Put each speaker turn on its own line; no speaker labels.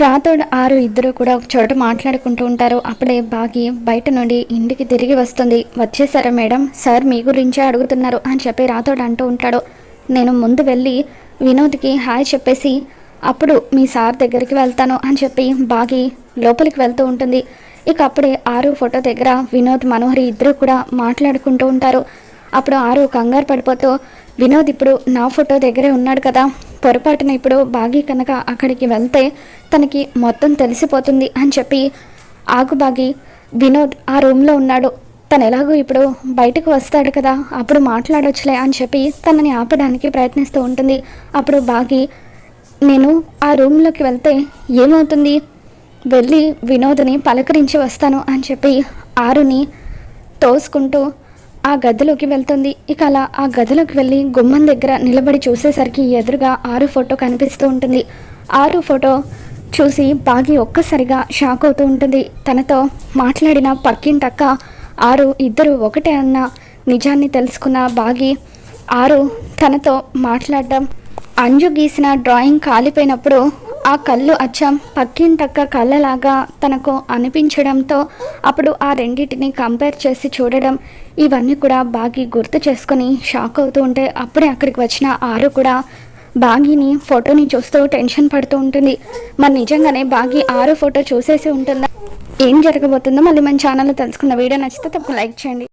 రాతోడు ఆరు ఇద్దరు కూడా ఒక చోట మాట్లాడుకుంటూ ఉంటారు. అప్పుడే బాగి బయట నుండి ఇంటికి తిరిగి వస్తుంది. వచ్చేసారా మేడం? సార్ మీ గురించే అడుగుతున్నారు అని చెప్పి రాతోడు అంటూ ఉంటాడు. నేను ముందు వెళ్ళి వినోద్కి హాయ్ చెప్పేసి అప్పుడు మీ సార్ దగ్గరికి వెళ్తాను అని చెప్పి బాగి లోపలికి వెళ్తూ ఉంటుంది. ఇక అప్పుడే ఆరు ఫోటో దగ్గర వినోద్ మనోహరి ఇద్దరు కూడా మాట్లాడుకుంటూ ఉంటారు. అప్పుడు ఆరు కంగారు పడిపోతూ వినోద్ ఇప్పుడు నా ఫోటో దగ్గరే ఉన్నాడు కదా పొరపాటున ఇప్పుడు బాగి కనుక అక్కడికి వెళ్తే తనకి మొత్తం తెలిసిపోతుంది అని చెప్పి ఆగు బాగి వినోద్ ఆ రూమ్లో ఉన్నాడు. తను ఎలాగో ఇప్పుడు బయటకు వస్తాడు కదా అప్పుడు మాట్లాడొచ్చులే అని చెప్పి తనని ఆపడానికి ప్రయత్నిస్తూ ఉంటుంది. అప్పుడు బాగి నేను ఆ రూమ్లోకి వెళ్తే ఏమవుతుంది? వెళ్ళి వినోద్ని పలకరించి వస్తాను అని చెప్పి ఆరుని తోసుకుంటూ ఆ గదిలోకి వెళ్తుంది. ఇక అలా ఆ గదిలోకి వెళ్ళి గుమ్మం దగ్గర నిలబడి చూసేసరికి ఎదురుగా ఆరు ఫోటో కనిపిస్తూ ఉంటుంది. ఆరు ఫోటో చూసి బాగి ఒక్కసారిగా షాక్ అవుతూ ఉంటుంది. తనతో మాట్లాడిన పక్కింటక్క ఆరు ఇద్దరు ఒకటే అన్న నిజాన్ని తెలుసుకున్న బాగి ఆరు తనతో మాట్లాడడం అంజు గీసిన డ్రాయింగ్ కాలిపోయినప్పుడు ఆ కళ్ళు అచ్చం పక్కింటక్క కళ్ళలాగా తనకు అనిపించడంతో అప్పుడు ఆ రెండింటిని కంపేర్ చేసి చూడడం ఇవన్నీ కూడా బాగి గుర్తు చేసుకొని షాక్ అవుతూ ఉంటే అప్పుడే అక్కడికి వచ్చిన ఆరు కూడా బాగిని ఫోటోని చూస్తూ టెన్షన్ పడుతూ ఉంటుంది. మరి నిజంగానే బాగి ఆరు ఫోటో చూసేసి ఉంటుందా? ఏం జరగబోతుందో మళ్ళీ మన ఛానల్లో తెలుసుకున్న వీడియో నచ్చితే తప్పక లైక్ చేయండి.